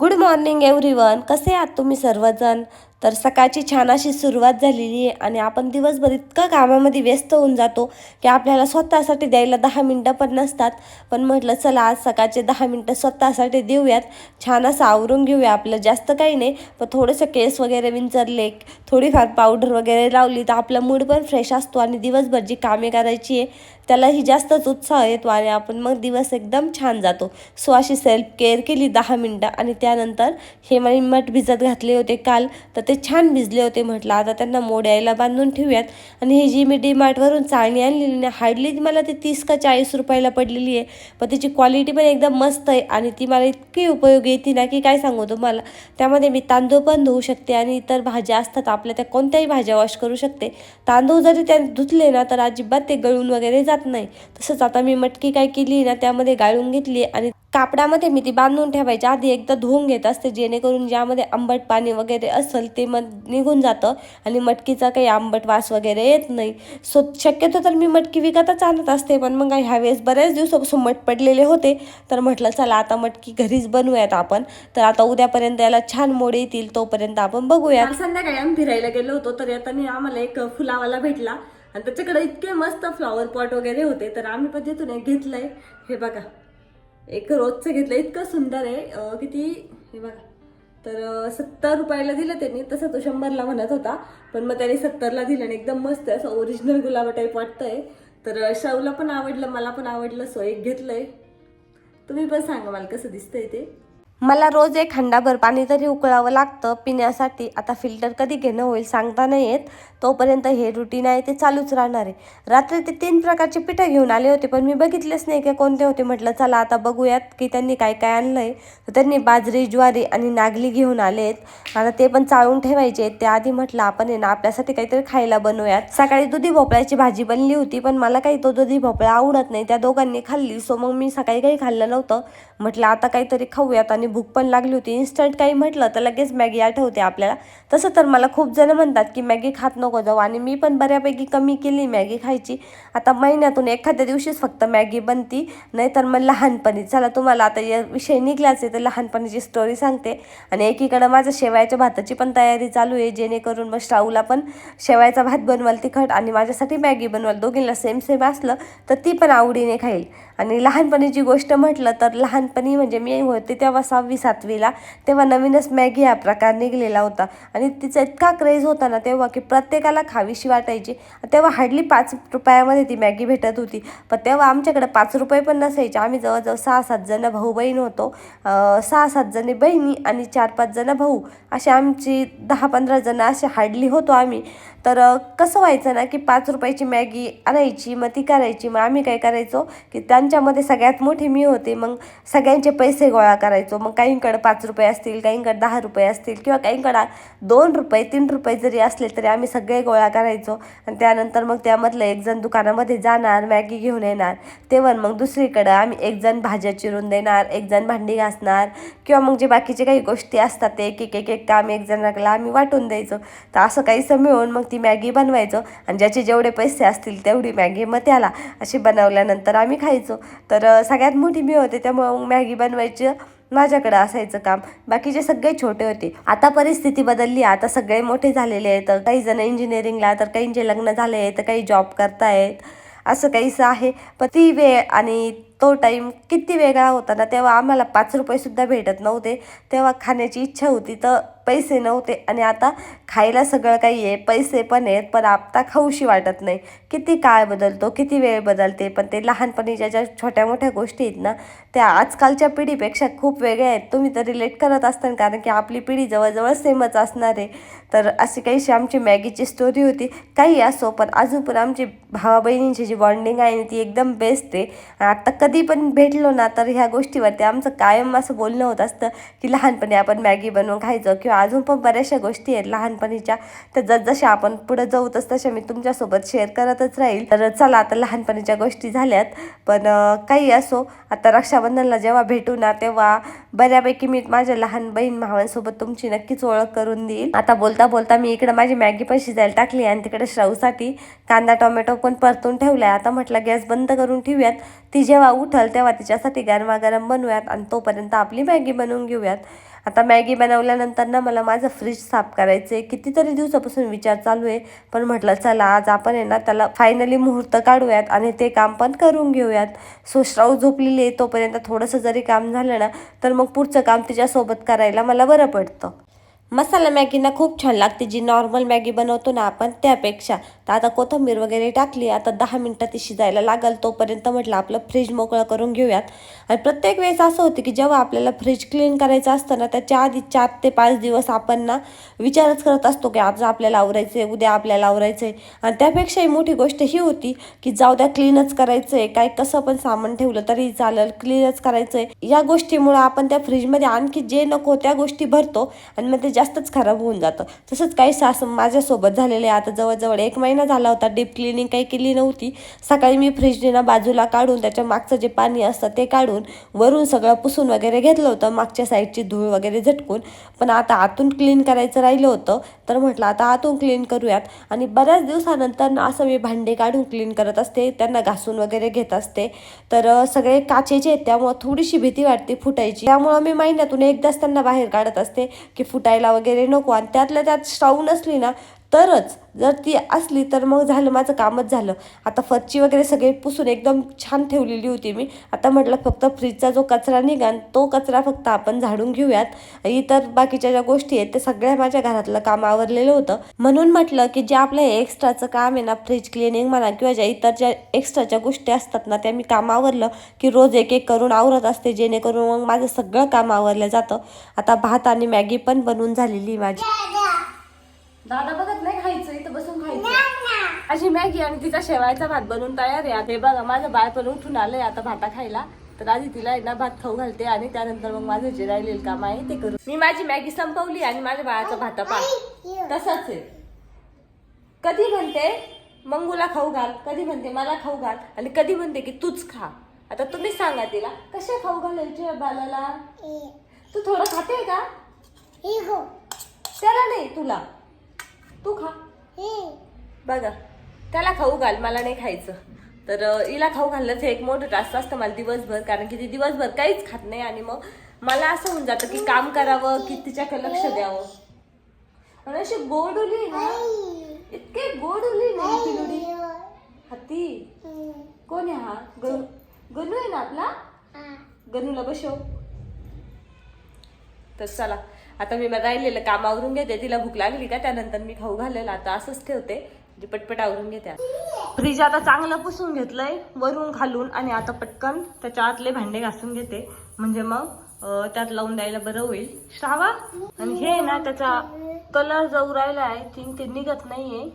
Good morning everyone कसे आहात तुम्ही सर्वजण? तर सकाळची छान अशी सुरुवात झालेली आहे आणि आपण दिवसभर इतकं कामामध्ये व्यस्त होऊन जातो की आपल्याला स्वतःसाठी द्यायला दहा मिनटं पण नसतात. पण म्हटलं चला आज सकाळचे दहा मिनटं स्वतःसाठी देऊयात. छान असं आवरून घेऊया आपलं. जास्त काही नाही पण थोडंसं केस वगैरे विंचरले थोडीफार पावडर वगैरे लावली तर आपला मूड पण फ्रेश असतो आणि दिवसभर जी कामे करायची आहे त्यालाही जास्तच उत्साह येतो आणि आपण मग दिवस एकदम छान जातो. सो अशी सेल्फ केअर केली दहा मिनटं आणि त्यानंतर हे मी मठ भिजत घातले होते काल. तर ते छान भिजले होते म्हटलं. आता त्यांना मोड्यायला बांधून ठेवूयात. आणि हे जी मी डी मार्टवरून चाळणी आणलेली ना हार्डली मला ती तीस का चाळीस रुपयाला पडलेली आहे. पण त्याची क्वालिटी पण एकदम मस्त आहे आणि ती मला इतकी उपयोगी येते ना की काय सांगू तुम्हाला. त्यामध्ये मी तांदूळ पण धुवू शकते आणि इतर भाज्या असतात आपल्या त्या कोणत्याही भाज्या वॉश करू शकते. तांदूळ जरी त्या धुतले ना तर अजिबात ते गळून वगैरे जात नाही. तसंच आता मी मटकी काय केली ना त्यामध्ये गाळून घेतली आणि कापडामध्ये मी ती बांधून ठेवायची. आधी एकदा धुवून घेत असते जेणेकरून ज्यामध्ये आंबट पाणी वगैरे असेल ते मग निघून जातं आणि मटकीचा काही आंबट वास वगैरे येत नाही. सो शक्यतो तर मी मटकी विकतच आणत असते पण मग ह्यावेळेस बऱ्याच दिवसापासून मट पडलेले होते. तर म्हटलं चला आता मटकी घरीच बनवूयात आपण. तर आता उद्यापर्यंत याला छान मोड येतील तोपर्यंत आपण बघूया संध्याकाळी आम्ही फिरायला गेलो होतो तर येताना आम्हाला एक फुलावाला भेटला. आणि त्याच्याकडे इतके मस्त फ्लॉवर पॉट वगैरे होते तर आम्ही पण तिथून एक घेतलंय. हे बघा. एक रोजचं घेतलं. इतकं सुंदर आहे. किती हे बघा. तर सत्तर रुपयाला दिलं त्यांनी. तसं तो शंभरला म्हणत होता. पण मग त्याने सत्तरला दिलं आणि एकदम मस्त आहे. असं ओरिजिनल गुलाब टाईप वाटतंय. तर अं, शाहूला पण आवडलं मला पण आवडलं. सो एक घेतलंय. तुम्ही पण सांगा मला कसं दिसतंय ते. मला रोज एक हंडाभर पाणी तरी उकळावं लागतं पिण्यासाठी. आता फिल्टर कधी घेणं होईल सांगता नाही येत. तोपर्यंत हे रुटीन आहे ते चालूच राहणार आहे. रात्री ते तीन प्रकारचे पिठं घेऊन आले होते पण मी बघितलेच नाही की कोणते होते. म्हटलं चला आता बघूयात की त्यांनी काय काय आणलं आहे तर त्यांनी बाजरी ज्वारी आणि नागली घेऊन आले आहेत आता ते पण चाळून ठेवायचे आहेत. त्या आधी म्हटलं आपण आहे ना आपल्यासाठी काहीतरी खायला बनवूयात. सकाळी दुधी भोपळ्याची भाजी बनली होती पण मला काही तो दुधी भोपळा आवडत नाही. त्या दोघांनी खाल्ली सो मग मी सकाळी काही खाल्लं नव्हतं. म्हटलं आता काहीतरी खाऊयात आणि भूक पण लागली होती. इन्स्टंट काही म्हटलं तर लगेच मॅगी आठवते आपल्याला. तसं तर मला खूप जण म्हणतात की मॅगी खात नको जाऊ. आणि मी पण बऱ्यापैकी कमी केली मॅगी खायची. आता महिन्यातून एखाद्या दिवशीच फक्त मॅगी बनती. नाहीतर मग लहानपणी. चला तुम्हाला आता या विषय निघलाच आहे तर लहानपणीची स्टोरी सांगते. आणि एकीकडं माझं शेवायच्या भाताची पण तयारी चालू आहे जेणेकरून मग श्राऊला पण शेवयाचा भात बनवाल तिखट आणि माझ्यासाठी मॅगी बनवाल. दोघींना सेम सेम असलं तर ती पण आवडीने खाईल. आणि लहानपणीची गोष्ट म्हटलं तर लहानपणी म्हणजे मी होते तेव्हा सहावी सातवीला तेव्हा नवीनच मॅगी हा प्रकार निघलेला होता. आणि तिचा इतका क्रेज होता ना तेव्हा की प्रत्येकाला खावीशी वाटायची. तेव्हा हार्डली पाच रुपयामध्ये ती मॅगी भेटत होती. पण तेव्हा आमच्याकडे पाच रुपये पण नसायचे. आम्ही जवळजवळ सहा सात जण भाऊ बहीण होतो. सहा सात जणी बहिणी आणि चार पाच जण भाऊ. असे आमची दहा पंधरा जण असे हार्डली होतो आम्ही. तर कसं व्हायचं ना की पाच रुपयाची मॅगी आणायची मग ती करायची. मग आम्ही काय करायचो की त्यांच्यामध्ये सगळ्यात मोठी मी होते. मग सगळ्यांचे पैसे गोळा करायचो. मग काहींकडे पाच रुपये असतील काहींकडे दहा रुपये असतील किंवा काहींकडे दोन रुपये तीन रुपये जरी असले तरी आम्ही सगळे गोळा करायचो. आणि त्यानंतर मग त्यामधलं एकजण दुकानामध्ये जाणार मॅगी घेऊन येणार. तेव्हा मग दुसरीकडं आम्ही एकजण भाज्या चिरून देणार एकजण भांडी घासणार किंवा मग जे बाकीचे काही गोष्टी असतात ते एक एक एक आम्ही काम एक आम्ही वाटून द्यायचो. तर असं काहीसं मिळून मग ती मॅगी बनवायचो. आणि ज्याचे जेवढे पैसे असतील तेवढी मॅगी मग त्याला अशी बनवल्यानंतर आम्ही खायचो. तर सगळ्यात मोठी मी होते त्यामुळे मॅगी बनवायची माझ्याकडं असायचं काम. बाकीचे सगळे छोटे होते. आता परिस्थिती बदलली आता सगळे मोठे झालेले आहेत. काही जण इंजिनिअरिंगला तर काहींचे लग्न झाले आहेत तर काही जॉब करतायत. असं काहीसं आहे. पण ती वेळ आणि तो टाईम किती वेगळा होता ना तेव्हा आम्हाला पाच रुपयेसुद्धा भेटत नव्हते. तेव्हा खाण्याची इच्छा होती तर पैसे नव्हते आणि आता खायला सगळं काही आहे पैसे पण आहेत पण आता खाऊशी वाटत नाही. किती काळ बदलतो किती वेळ बदलते पण ते लहानपणीच्या ज्या छोट्या मोठ्या गोष्टी आहेत ना त्या आजकालच्या पिढीपेक्षा खूप वेगळ्या आहेत. तुम्ही तर रिलेट करत असताना कारण की आपली पिढी जवळजवळ सेमच असणार आहे. तर अशी काहीशी आमची मॅगीची स्टोरी होती. काही असो पण अजून पण आमची भावा बहिणींची जी बॉन्डिंग आहे ती एकदम बेस्ट आहे. आणि आता कधी पण भेटलो ना तर ह्या गोष्टीवरती आमचं कायम असं बोलणं होत असतं की लहानपणी आपण मॅगी बनवून खायचं किंवा अजून पण बऱ्याचशा गोष्टी आहेत लहानपणीच्या. तर जसजशा आपण पुढे जाऊ तस तशा मी तुमच्यासोबत शेअर करतच राहील. तर चला आता लहानपणीच्या गोष्टी झाल्यात. पण काही असो आता रक्षाबंधनला जेव्हा भेटू ना तेव्हा बऱ्यापैकी मी माझ्या लहान बहीण भावांसोबत तुमची नक्कीच ओळख करून देईल. आता बोलता बोलता मी इकडे माझी मॅगी पण शिजायला टाकली आणि तिकडे श्राऊसाठी कांदा टोमॅटो पण परतून ठेवलाय. आता म्हटलं गॅस बंद करून ठेवूयात. ती जेव्हा उठल तेव्हा तिच्यासाठी गरमागरम बनवूयात आणि तोपर्यंत आपली मॅगी बनवून घेऊयात. आता मॅगी बनवल्यानंतर ना मला माझं फ्रीज साफ करायचं आहे कितीतरी दिवसापासून विचार चालू आहे. पण म्हटलं चला आज आपण आहे ना त्याला फायनली मुहूर्त काढूयात आणि ते काम पण करून घेऊयात. सो श्राऊ झोपलेली आहे तोपर्यंत थोडंसं जरी काम झालं ना तर मग पुढचं काम तिच्यासोबत करायला मला बरं पडतं. मसाला मॅगीना खूप छान लागते. जी नॉर्मल मॅगी बनवतो ना आपण त्यापेक्षा. तर आता कोथिंबीर वगैरे टाकली आता दहा मिनटात ती शिजायला लागल तोपर्यंत म्हटलं आपलं फ्रीज मोकळं करून घेऊयात. आणि प्रत्येक वेळेस असं होतं की जेव्हा आपल्याला फ्रीज क्लीन करायचं असतं ना त्याच्या आधी चार ते पाच दिवस आपण ना विचारच करत असतो की आज आपल्याला आवरायचं आहे उद्या आपल्याला आवरायचं आहे आणि त्यापेक्षाही मोठी गोष्ट ही होती की जाऊ द्या क्लीनच करायचं आहे काय कसं पण सामान ठेवलं तरी चालेल क्लीनच करायचं आहे या गोष्टीमुळं आपण त्या फ्रीजमध्ये आणखी जे नको त्या गोष्टी भरतो. आणि मग ते जास्तच खराब होऊन जातं. तसंच काही सास माझ्यासोबत झालेलं आहे. आता जवळजवळ एक महिना झाला होता डीप क्लिनिंग काही केली नव्हती. सकाळी मी फ्रीजने ना बाजूला काढून त्याच्या मागचं जे पाणी असतं ते काढून वरून सगळं पुसून वगैरे घेतलं होतं. मागच्या साईडची धूळ वगैरे झटकून. पण आता आतून क्लीन करायचं राहिलं होतं. तर म्हटलं आता आतून क्लीन करूयात. आणि बऱ्याच दिवसानंतर ना असं मी भांडे काढून क्लीन करत असते. त्यांना घासून वगैरे घेत असते. तर सगळे काचेचे आहेत. त्यामुळं थोडीशी भीती वाटते फुटायची. त्यामुळं मी महिन्यातून एकदाच त्यांना बाहेर काढत असते की फुटायला वगैरे नको. आणि त्यातल्या त्यात स्टाऊ नसली ना तरच जर ती असली तर मग झालं माझं कामच झालं. आता फरची वगैरे सगळे पुसून एकदम छान ठेवलेली होती मी. आता म्हटलं फक्त फ्रीजचा जो कचरा निघान तो कचरा फक्त आपण झाडून घेऊयात. इतर बाकीच्या ज्या गोष्टी आहेत ते सगळ्या माझ्या घरातलं काम आवरलेलं होतं. म्हणून म्हटलं की जे आपलं हे एक्स्ट्राचं काम आहे ना फ्रीज क्लिनिंग म्हणा किंवा ज्या इतर ज्या एक्स्ट्राच्या गोष्टी असतात ना त्या मी काम आवरलं की रोज एक एक करून आवरत असते जेणेकरून मग माझं सगळं काम आवरलं जातं. आता भात आणि मॅगी पण बनवून झालेली माझी. दादा बघत नाही खायचं इथं बसून खायचं. अशी मॅगी आणि तिचा शेवायचा भात बनवून तयार आहे. आता हे बघा माझं बाळ पण उठून आलंय आता भाता खायला. तर आधी तिला आहे ना भात खाऊ घालते आणि त्यानंतर मग माझं जे राहिलेलं काम आहे ते करू. मी माझी मॅगी संपवली आणि माझ्या बाळाचा भाता पा तसाच आहे. कधी म्हणते मंगूला खाऊ घाल. कधी म्हणते मला खाऊ घाल. आणि कधी म्हणते की तूच खा. आता तुम्ही सांगा तिला कशा खाऊ घालायचे बालाला तू थोडं खाते का? त्याला नाही तुला. तू खा. बघा त्याला खाऊ घाल मला नाही खायचं. तर हिला खाऊ घालणंच हे एक मोठं टास्क असतं मला दिवसभर कारण की ती दिवसभर काहीच खात नाही आणि मग मला असं होऊन जातं की काम करावं की तिच्याकडे लक्ष द्यावं. आणि अशी गोडुली ना इतके गोडुली ना ही पिलुडी. हत्ती कोण आहे हा? गणू गणू आहे ना आपला? गणूला बसव. तर चला आता मी राहिलेलं काम आवरून घेते तिला भूक लागली का त्यानंतर मी खाऊ घालेल. आता असंच ठेवते. म्हणजे पटपट आवरून घेते फ्रीज आता चांगलं पुसून घेतलंय वरून घालून आणि आता पटकन त्याच्या आतले भांडे घासून घेते. म्हणजे मग त्यात लावून द्यायला बरं होईल. श्रावा? आणि हे ना त्याचा कलर जो राहिला आहे थिंक ते निघत नाहीये.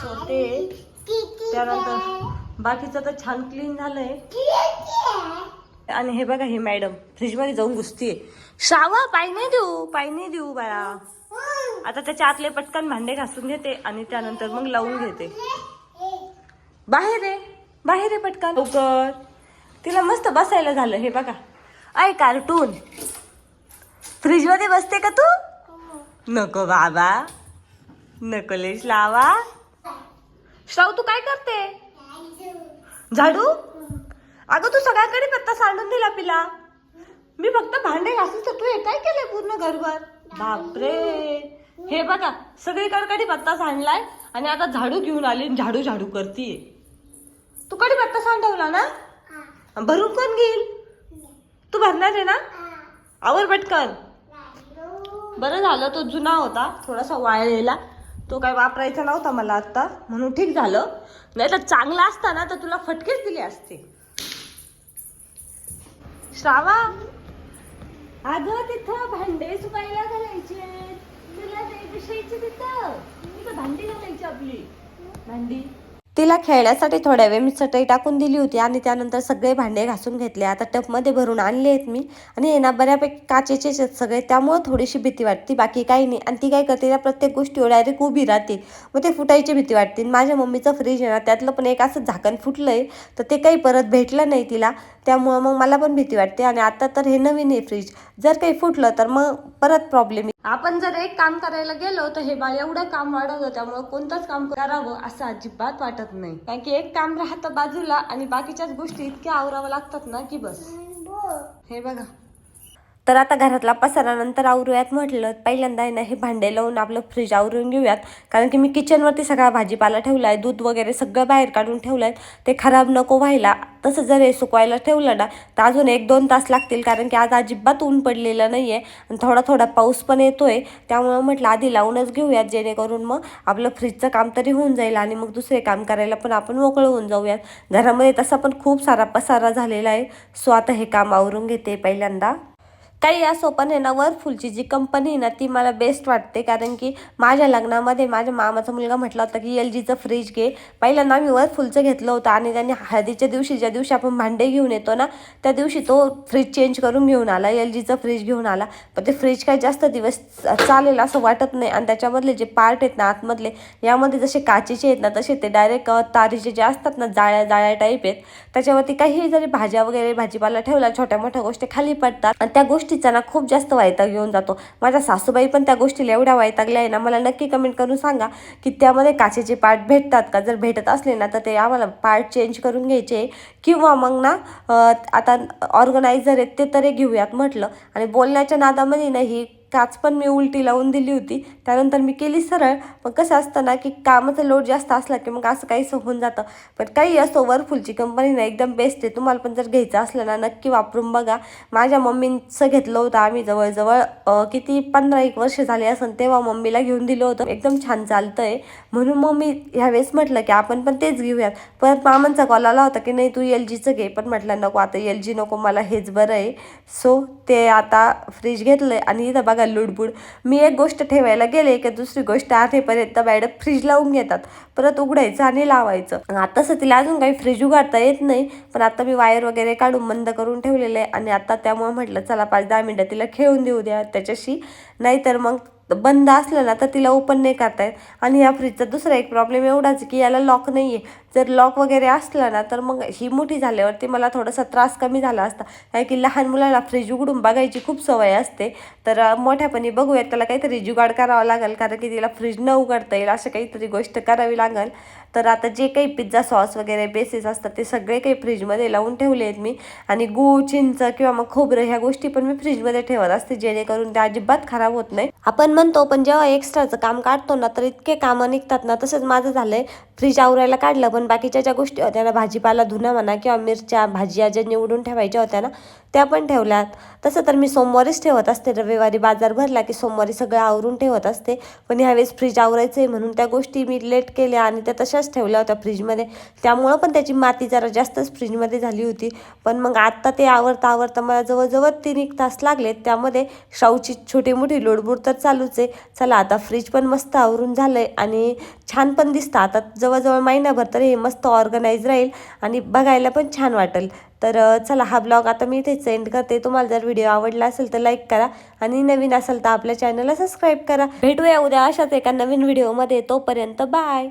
सो ते त्यानंतर बाकीचं तर छान क्लीन झालंय. आणि हे बघा हे मॅडम फ्रीजमध्ये जाऊन घुसतीये. श्रावा पाय नाही देऊ पाय नाही देऊ बाळा. आता त्याच्या आतले पटकन भांडे घासून घेते आणि त्यानंतर मग लावून घेते. बाहेर आहे बाहेर आहे पटकन. लवकर. तिला मस्त बसायला झालं हे बघा. आय कार्टून. फ्रीजमध्ये बसते का तू? नको बाबा. नको लेश लावा. श्राव तू काय करते? झाडू? अगं तू सगळ्याकडे पत्ता सांडून दिला पिला. मी फक्त भांडे घासून तर तू हे काय केलंय पूर्ण घरभर? बापरे. हे बघा सगळीकडे कधी पत्ता सांडलाय आणि आता झाडू घेऊन आली आणि झाडू झाडू करतीये. तू कधी पत्ता सांडवला ना? भरून कोण घेईल? तू भरणार आहे ना? आवर पटकन. बरं झालं तो जुना होता. थोडासा वाळलेला. तो काय वापरायचा नव्हता मला आता. म्हणून ठीक झालं. नाही तर चांगला असता ना तर तुला फटकेच दिले असते. श्रावा? अगं तिथं भांडे सुकायला घालायचे. तुला ते विषयचे तिथं. तिथं भांडी घालायची आपली. भांडी? तिला खेळण्यासाठी थोड्या वेळ मी चटई टाकून दिली होती आणि त्यानंतर सगळे भांडे घासून घेतले. आता टपमध्ये भरून आणले आहेत मी आणि हे ना बऱ्यापैकी काचेचेच आहेत सगळे. त्यामुळं थोडीशी भीती वाटते. बाकी काही नाही. आणि ती काय करते त्या प्रत्येक गोष्टीवर डायरेक्ट उभी राहते. मग ते फुटायची भीती वाटते. माझ्या मम्मीचं फ्रीज आहे ना त्यातलं पण एक असं झाकण फुटलं आहे तर ते काही परत भेटलं नाही तिला. त्यामुळं मग मला पण भीती वाटते. आणि आता तर हे नवीन आहे फ्रीज जर काही फुटलं तर मग परत प्रॉब्लेम आपण जर एक काम करायला गेलो तर हे बाळ एवढं काम वाढवलं त्यामुळं कोणतंच काम करावं असं अजिबात वाटत नाही. कारण की एक काम राहतं बाजूला आणि बाकीच्याच गोष्टी इतक्या आवरावं लागतात ना की बस. हे बघा. तर आता घरातला पसारानंतर आवरूयात म्हटलं पहिल्यांदा आहे ना हे भांडे लावून आपलं फ्रीज आवरून घेऊयात. कारण की मी किचनवरती सगळा भाजीपाला ठेवला आहे दूध वगैरे सगळं बाहेर काढून ठेवलं आहे ते खराब नको व्हायला. तसं जर हे सुकवायला ठेवलं ना तर अजून एक दोन तास लागतील कारण की आज अजिबात ऊन पडलेलं नाही आहे आणि थोडा थोडा पाऊस पण येतो आहे त्यामुळं म्हटलं आधी लावूनच घेऊयात जेणेकरून मग आपलं फ्रीजचं काम तरी होऊन जाईल आणि मग दुसरे काम करायला पण आपण मोकळं होऊन जाऊयात. घरामध्ये तसा पण खूप सारा पसारा झालेला आहे. सो आता हे काम आवरून घेते पहिल्यांदा. काही असो पण आहे ना वरफुलची जी कंपनी आहे ना ती मला बेस्ट वाटते. कारण की माझ्या लग्नामध्ये माझ्या मामाचा मुलगा म्हटला होता की एल जीचं फ्रीज घे. पहिल्यांदा आम्ही वरफुलचं घेतलं होतं आणि त्यांनी हळदीच्या दिवशी ज्या दिवशी आपण भांडे घेऊन येतो ना त्या दिवशी तो फ्रीज चेंज करून घेऊन आला एल जीचं फ्रीज घेऊन आला. पण ते फ्रीज काही जास्त दिवस चालेल असं वाटत नाही. आणि त्याच्यामधले जे पार्ट आहेत ना आतमधले यामध्ये जसे काचेचे आहेत ना तसे ते डायरेक्ट तारीचे जे असतात ना जाळ्या जाळ्या टाईप आहेत. त्याच्यावरती काही जरी भाज्या वगैरे भाजीपाला ठेवला छोट्या मोठ्या गोष्टी खाली पडतात. आणि त्या गोष्टी गोष्टीचा ना खूप जास्त वैताग घेऊन जातो. माझ्या सासूबाई पण त्या गोष्टीला एवढ्या वैतागल्या आहे ना मला नक्की कमेंट करून सांगा की त्यामध्ये काचेचे पार्ट भेटतात का? जर भेटत असले ना तर ते आम्हाला पार्ट चेंज करून घ्यायचे. किंवा मग ना आता ऑर्गनायझर आहेत ते तरी घेऊयात म्हटलं. आणि बोलण्याच्या नादामध्ये ना ही काच पण मी उलटी लावून दिली होती. त्यानंतर मी केली सरळ. पण कसं असतं ना की कामाचा लोड जास्त असला की मग असं काहीच होऊन जातं. पण काही असो वरफुलची कंपनी ना एकदम बेस्ट आहे. तुम्हाला पण जर घ्यायचं असलं ना नक्की वापरून बघा. माझ्या मम्मीचं घेतलं होतं आम्ही जवळजवळ किती पंधरा एक वर्ष झाले असेल तेव्हा मम्मीला घेऊन दिलं होतं. एकदम छान चालतं आहे म्हणून मग मी ह्यावेळेस म्हटलं की आपण पण तेच घेऊयात. परत मामांचा कॉल आला होता की नाही तू एल जीचं घे. पण म्हटलं नको आता एल जी नको मला हेच बरं आहे. सो ते आता फ्रीज घेतलं आहे आणि इथं बघा लुडबुड. मी एक गोष्ट ठेवायला गेले की दुसरी गोष्ट आठेपर्यंत मॅडम फ्रीज लावून घेतात. परत उघडायचं आणि लावायचं. आता तसं तिला अजून काही फ्रीज उघडता येत नाही पण आता मी वायर वगैरे काढून बंद करून ठेवलेलं आहे आणि आता त्यामुळे म्हटलं चला पाच दहा मिनटं तिला खेळून देऊ द्या त्याच्याशी. नाहीतर मग बंद असलं ना तर तिला ओपन नाही करता येत. आणि या फ्रीजचा दुसरा एक प्रॉब्लेम एवढाच की याला लॉक नाही आहे जर लॉक वगैरे असलं ना तर मग ही मोठी झाल्यावरती मला थोडासा त्रास कमी झाला असता. कारण की लहान मुलाला फ्रीज उघडून बघायची खूप सवय असते. तर मोठ्यापणी बघूयात त्याला काहीतरी जुगाड करावा लागेल. कारण की तिला फ्रीज न उघडता येईल असं काहीतरी गोष्ट करावी लागेल. तर आता जे काही पिझ्झा सॉस वगैरे बेसिस असतात ते सगळे काही फ्रीजमध्ये लावून ठेवले आहेत मी. आणि गूळ चिंच किंवा मग खोबरं ह्या गोष्टी पण मी फ्रीजमध्ये ठेवत असते जेणेकरून त्या अजिबात खराब होत नाही. आपण म्हणतो पण जेव्हा एक्स्ट्राचं काम काढतो ना तर इतके कामं निघतात ना तसंच माझं झालंय. फ्रीज आवरायला काढलं पण बाकीच्या ज्या गोष्टी होत्या ना भाजीपाला धुणं म्हणा किंवा मिरच्या भाज्या ज्या निवडून ठेवायच्या होत्या ना त्या पण ठेवल्यात. तसं तर मी सोमवारीच ठेवत असते. रविवारी बाजार भरला की सोमवारी सगळं आवरून ठेवत असते. पण ह्यावेळेस फ्रीज आवरायचं आहे म्हणून त्या गोष्टी मी लेट केल्या आणि त्या तशाच ठेवल्या होत्या फ्रीजमध्ये त्यामुळं पण त्याची माती जरा जास्तच फ्रीजमध्ये झाली होती. पण मग आत्ता ते आवरता आवरता मला जवळजवळ तीन एक तास लागले त्यामध्ये शाऊची छोटी मोठी लोडबुड तर चालूच आहे. चला आता फ्रीज पण मस्त आवरून झालं आहे आणि छान पण दिसतं. आता जवळजवळ महिनाभर तर हे मस्त ऑर्गनाईज राहील आणि बघायला पण छान वाटेल. तर चला हा ब्लॉग आता मी इथेच सेंड करते. तुम्हाला जर व्हिडिओ आवडला असेल तर लाईक करा आणि नवीन असेल तर आपल्या चॅनलला सबस्क्राईब करा. भेटूया उद्या अशाच एका नवीन व्हिडिओमध्ये तोपर्यंत बाय